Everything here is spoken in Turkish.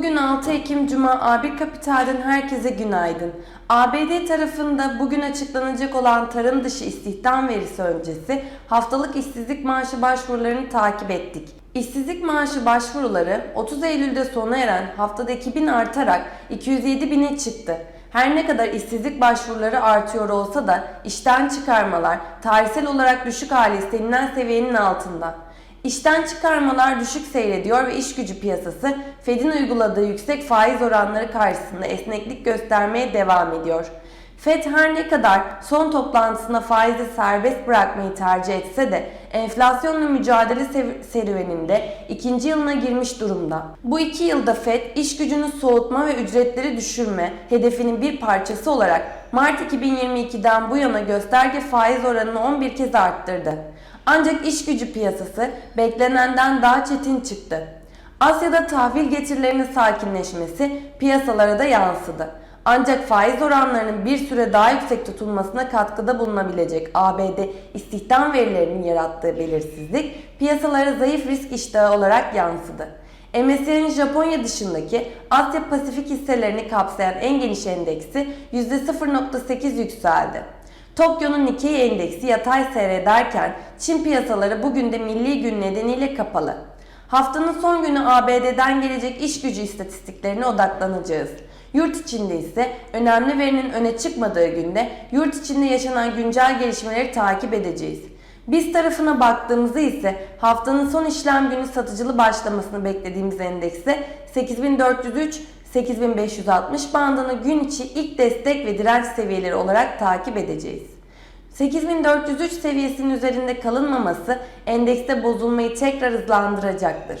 Bugün 6 Ekim Cuma A1 Kapital'den herkese günaydın. ABD tarafında bugün açıklanacak olan tarım dışı istihdam verisi öncesi haftalık işsizlik maaşı başvurularını takip ettik. İşsizlik maaşı başvuruları 30 Eylül'de sona eren haftada 2000 artarak 207 bine çıktı. Her ne kadar işsizlik başvuruları artıyor olsa da işten çıkarmalar tarihsel olarak düşük hali istenilen seviyenin altında. İşten çıkarmalar düşük seyrediyor ve iş gücü piyasası Fed'in uyguladığı yüksek faiz oranları karşısında esneklik göstermeye devam ediyor. Fed her ne kadar son toplantısında faizi serbest bırakmayı tercih etse de enflasyonla mücadele serüveninde ikinci yılına girmiş durumda. Bu iki yılda Fed iş gücünü soğutma ve ücretleri düşürme hedefinin bir parçası olarak Mart 2022'den bu yana gösterge faiz oranını 11 kez arttırdı. Ancak iş gücü piyasası beklenenden daha çetin çıktı. Asya'da tahvil getirilerinin sakinleşmesi piyasalara da yansıdı. Ancak faiz oranlarının bir süre daha yüksek tutulmasına katkıda bulunabilecek ABD istihdam verilerinin yarattığı belirsizlik piyasalara zayıf risk iştahı olarak yansıdı. MSCI'nin Japonya dışındaki Asya Pasifik hisselerini kapsayan en geniş endeksi %0.8 yükseldi. Tokyo'nun Nikkei endeksi yatay seyrederken Çin piyasaları bugün de milli gün nedeniyle kapalı. Haftanın son günü ABD'den gelecek iş gücü istatistiklerine odaklanacağız. Yurt içinde ise önemli verinin öne çıkmadığı günde yurt içinde yaşanan güncel gelişmeleri takip edeceğiz. Biz tarafına baktığımızda ise haftanın son işlem günü satıcılı başlamasını beklediğimiz endekse 8403 8560 bandını gün içi ilk destek ve direnç seviyeleri olarak takip edeceğiz. 8403 seviyesinin üzerinde kalınmaması endekste bozulmayı tekrar hızlandıracaktır.